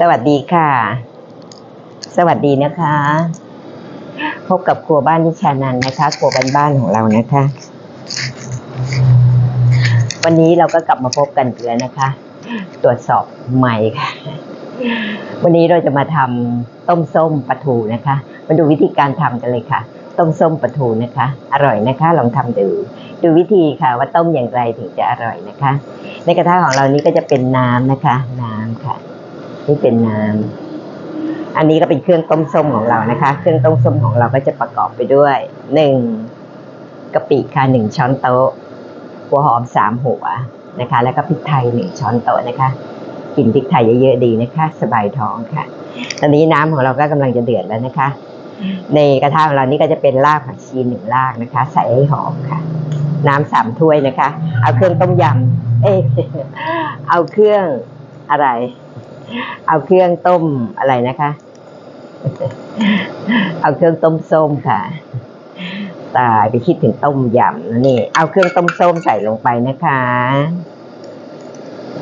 สวัสดีค่ะ สวัสดีนะคะ พบกับครัวบ้านนิชานันนะคะ ครัวบ้านบ้านของเรานะคะ วันนี้เราก็กลับมาพบกันอีกแล้วนะคะ ตรวจสอบใหม่ค่ะ วันนี้เราจะมาทำต้มส้มปลาทูนะคะ มาดูวิธีการทำกันเลยค่ะ ต้มส้มปลาทูนะคะ อร่อยนะคะ ลองทำดู ดูวิธีค่ะ ว่าต้มอย่างไรถึงจะอร่อยนะคะ ในกระทะของเรานี้ก็จะเป็นน้ำนะคะ น้ำค่ะ นี่เป็นน้ำอันนี้ก็เป็นเครื่องต้มส้มของเรานะคะ เครื่องต้มส้มของเราก็จะประกอบไปด้วยหนึ่งกะปิค่ะหนึ่งช้อนโต๊ะหัวหอมสามหัวนะคะ แล้วก็พริกไทยหนึ่งช้อนโต๊ะนะคะกลิ่นพริกไทยเยอะๆดีนะคะ สบายท้องค่ะ ตอนนี้น้ำของเราก็กำลังจะเดือดแล้วนะคะ ในกระทะของเรานี่ก็จะเป็นรากผักชีหนึ่งรากนะคะ ใส่ให้หอมค่ะ น้ำสามถ้วยนะคะ เอาเครื่องต้มยำเอ้เอาเครื่องอะไร เอาเครื่องต้มอะไรนะคะ เอาเครื่องต้มส้มค่ะ ตายไปคิดถึงต้มยำนะนี่ เอาเครื่องต้มส้มใส่ลงไปนะคะ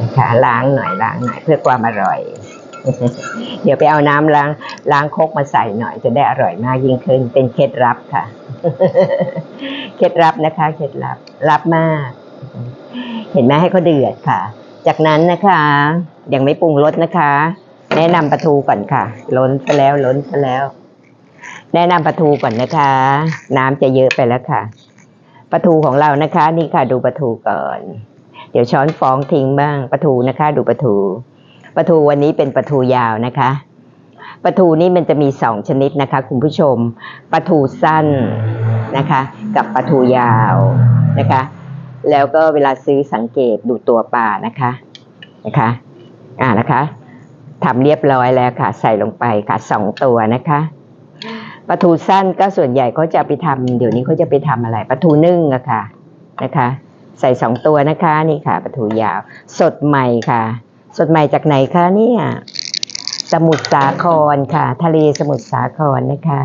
นะคะล้างหน่อยล้างหน่อยเพื่อความอร่อย เดี๋ยวไปเอาน้ำล้างล้างครกมาใส่หน่อยจะได้อร่อยมากยิ่งขึ้น เป็นเคล็ดลับค่ะ เคล็ดลับนะคะ เคล็ดลับลับมาก เห็นไหมให้เขาเดือดค่ะ จากนั้นนะคะ ยังไม่ปรุงรสนะคะ แนะนำปลาทูก่อนค่ะ ล้นซะแล้วล้นซะแล้ว แนะนำปลาทูก่อนนะคะ น้ำจะเยอะไปแล้วค่ะปลาทูของเรานะคะ นี่ค่ะดูปลาทูก่อน เดี๋ยวช้อนฟองทิ้งบ้างปลาทูนะคะ ดูปลาทูปลาทูวันนี้เป็นปลาทูยาวนะคะปลาทูนี่มันจะมีสองชนิดนะคะ คุณผู้ชมปลาทูสั้นนะคะ กับปลาทูยาวนะคะ แล้วก็เวลาซื้อสังเกตดูตัวปลานะคะนะคะอ่านะคะทำเรียบร้อยแล้วค่ะ ใส่ลงไปค่ะสองตัวนะคะปลาทูสั้นก็ส่วนใหญ่เขาจะไปทำเดี๋ยวนี้เขาจะไปทำอะไรปลาทูนึ่งอะค่ะนะคะ ใส่สองตัวนะคะนี่ค่ะปลาทูยาว สดใหม่ค่ะ สดใหม่จากไหนคะเนี่ยสมุทรสาครค่ะ ทะเลสมุทรสาครนะคะ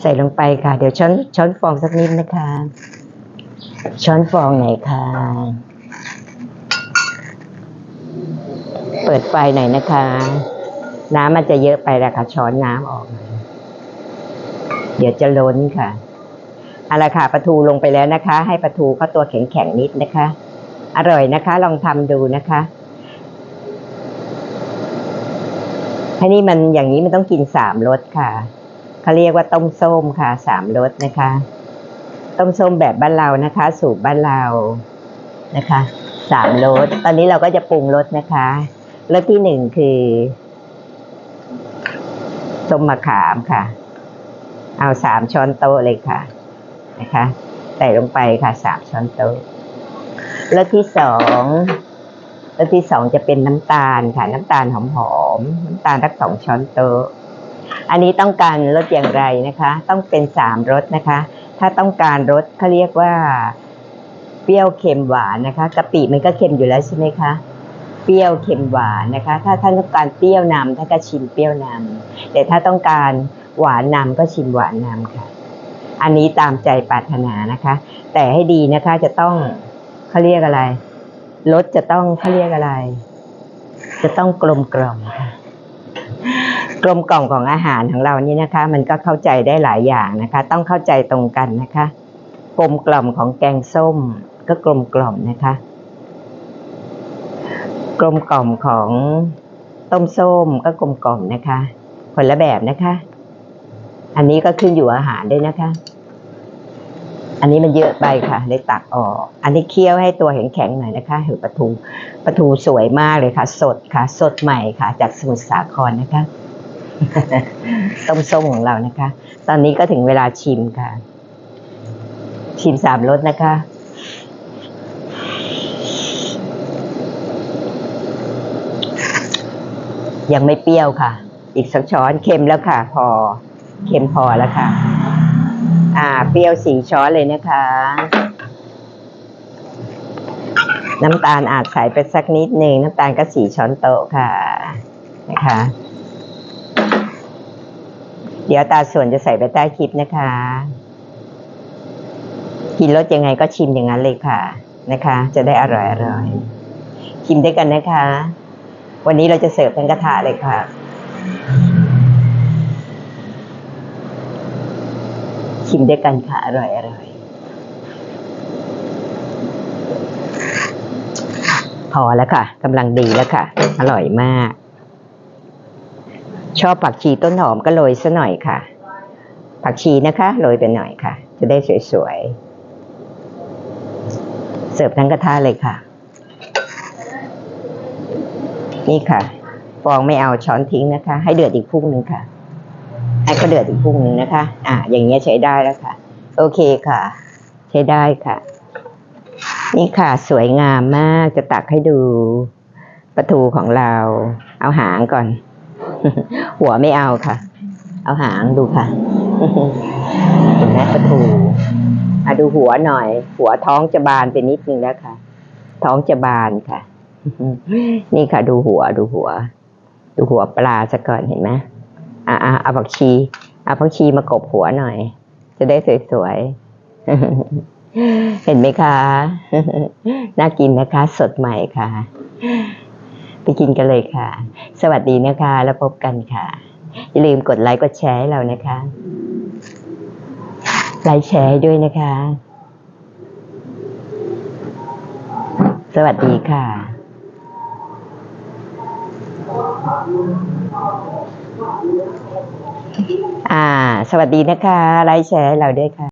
ใส่ลงไปค่ะ เดี๋ยวช้อนช้อนฟองสักนิดนะคะ ช้อนฟองไหนคะเปิดไฟหน่อยนะคะ น้ำมันจะเยอะไปแล้วค่ะ ช้อนน้ำออกหน่อยเดี๋ยวจะล้นค่ะเอาละค่ะปลาทูลงไปแล้วนะคะ ให้ปลาทูเขาตัวแข็งๆนิดนะคะ อร่อยนะคะ ลองทำดูนะคะให้นี่มันอย่างนี้มันต้องกินสามรสค่ะเขาเรียกว่าต้มส้มค่ะสามรสนะคะ ต้มส้มแบบบ้านเรานะคะ สูตรบ้านเรานะคะสามรสตอนนี้เราก็จะปรุงรสนะคะรสที่หนึ่งคือส้มมะขามค่ะ เอาสามช้อนโต๊ะเลยค่ะนะคะใส่ลงไปค่ะสามช้อนโต๊ะรสที่สองรสที่สองจะเป็นน้ำตาลค่ะ น้ำตาลหอมๆน้ำตาลสักสองช้อนโต๊ะอันนี้ต้องการรสอย่างไรนะคะ ต้องเป็นสามรสนะคะ ถ้าต้องการรสเขาเรียกว่า เปรี้ยวเค็มหวานนะคะกะปิมันก็เค็มอยู่แล้วใช่ไหมคะเปรี้ยวเค็มหวานนะคะ ถ้าท่านต้องการเปรี้ยวนำท่านก็ชิมเปรี้ยวนำแต่ถ้าต้องการหวานนำก็ชิมหวานนำค่ะ อันนี้ตามใจปรารถนานะคะ แต่ให้ดีนะคะจะต้องเขาเรียกอะไรรสจะต้องเขาเรียกอะไร จะต้องกลมกล่อมค่ะ กลมกล่อมของอาหารของเรานี่นะคะ มันก็เข้าใจได้หลายอย่างนะคะ ต้องเข้าใจตรงกันนะคะกลมกล่อมของแกงส้ม ก็กลมกล่อมนะคะ กลมกล่อมของต้มส้มก็กลมกล่อมนะคะคนละแบบนะคะ อันนี้ก็ขึ้นอยู่อาหารด้วยนะคะ อันนี้มันเยอะไปค่ะเลยตักออก อันนี้เคี่ยวให้ตัวแข็งๆหน่อยนะคะเห็นปลาทูปลาทูสวยมากเลยค่ะ สดค่ะ สดใหม่ค่ะ จากสมุทรสาครนะคะ ต้มส้มของเรานะคะ ตอนนี้ก็ถึงเวลาชิมค่ะ ชิมสามรสนะคะ ยังไม่เปรี้ยวค่ะ อีกสักช้อนเค็มแล้วค่ะ พอเค็มพอแล้วค่ะ อ่า เปรี้ยวสี่ช้อนเลยนะคะ น้ำตาลอาจใส่ไปสักนิดหนึ่งน้ำตาลก็สี่ช้อนโต๊ะค่ะนะคะ ดี๋ยวตาส่วนจะใส่ไปใต้คลิปนะคะ กินรสยังไงก็ชิมอย่างนั้นเลยค่ะนะคะ จะได้อร่อยอร่อยชิมด้วยกันนะคะ วันนี้เราจะเสิร์ฟเป็นกระทะเลยค่ะชิมด้วยกันค่ะอร่อยอร่อยพอแล้วค่ะกำลังดีแล้วค่ะ อร่อยมาก ชอบผักชีต้นหอมก็โรยซะหน่อยค่ะ ผักชีนะคะโรยไปหน่อยค่ะ จะได้สวยๆ เสิร์ฟทั้งกระทะเลยค่ะ นี่ค่ะ ฟองไม่เอาช้อนทิ้งนะคะ ให้เดือดอีกพุ่งหนึ่งค่ะ ให้ก็เดือดอีกพุ่งหนึ่งนะคะ อะอย่างเงี้ยใช้ได้แล้วค่ะ โอเคค่ะ ใช้ได้ค่ะ นี่ค่ะ สวยงามมากจะตักให้ดูปลาทูของเรา เอาหางก่อน หัวไม่เอาค่ะ เอาหางดูค่ะเห็นไหมปลาทูอะดูหัวหน่อย หัวท้องจะบานไปนิดนึงแล้วค่ะ ท้องจะบานค่ะ นี่ค่ะ ดูหัวดูหัว ดูหัวปลาซะก่อนเห็นไหมอะอะเอาผักชีเอาผักชีมากบหัวหน่อย จะได้สวยๆเห็นไหมคะ น่ากินนะคะ สดใหม่ค่ะ ไปกินกันเลยค่ะ สวัสดีนะคะ แล้วพบกันค่ะ อย่าลืมกดไลค์กดแชร์ให้เรานะคะ ไลค์แชร์ให้ด้วยนะคะ สวัสดีค่ะ อ่า สวัสดีนะคะ ไลค์แชร์ให้เราด้วยค่ะ